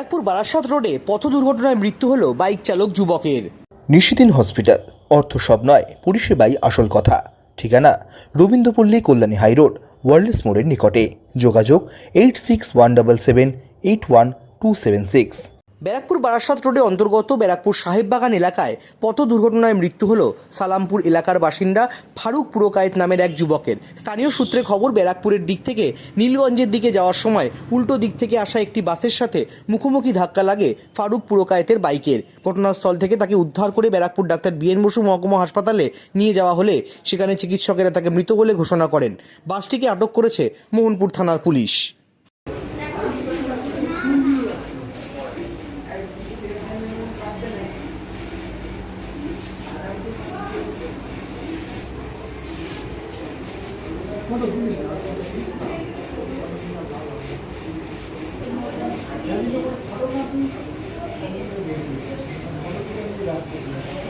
ব্যারাকপুর বারাসাত রোডে পথ দুর্ঘটনায় মৃত্যু হলো বাইক চালক যুবকের। নিশিদিন হসপিটাল। অর্থ সব নয়, পরিষেবাই আসল কথা। ঠিকানা রবীন্দ্রপল্লী কল্যাণী হাইরোড ওয়ার্ল্ডস মোড়ের নিকটে। যোগাযোগ, eight six one double seven, eight one two seven six. Barrackpore Barasat রোডে অন্তর্গত ব্যারাকপুর সাহেববাগান এলাকায় পথ দুর্ঘটনায় মৃত্যু হল সালামপুর এলাকার বাসিন্দা ফারুক পুরকায়েত নামের এক যুবকের। স্থানীয় সূত্রে খবর, ব্যারাকপুরের দিক থেকে নীলগঞ্জের দিকে যাওয়ার সময় উল্টো দিক থেকে আসা একটি বাসের সাথে মুখোমুখি ধাক্কা লাগে ফারুক পুরকায়েতের বাইকের। ঘটনাস্থল থেকে তাকে উদ্ধার করে ব্যারাকপুর ডাক্তার বিএন বসু মহকুমা হাসপাতালে নিয়ে যাওয়া হলে সেখানে চিকিৎসকেরা তাকে মৃত বলে ঘোষণা করেন। বাসটিকে আটক করেছে মোহনপুর থানার পুলিশ। Thank you.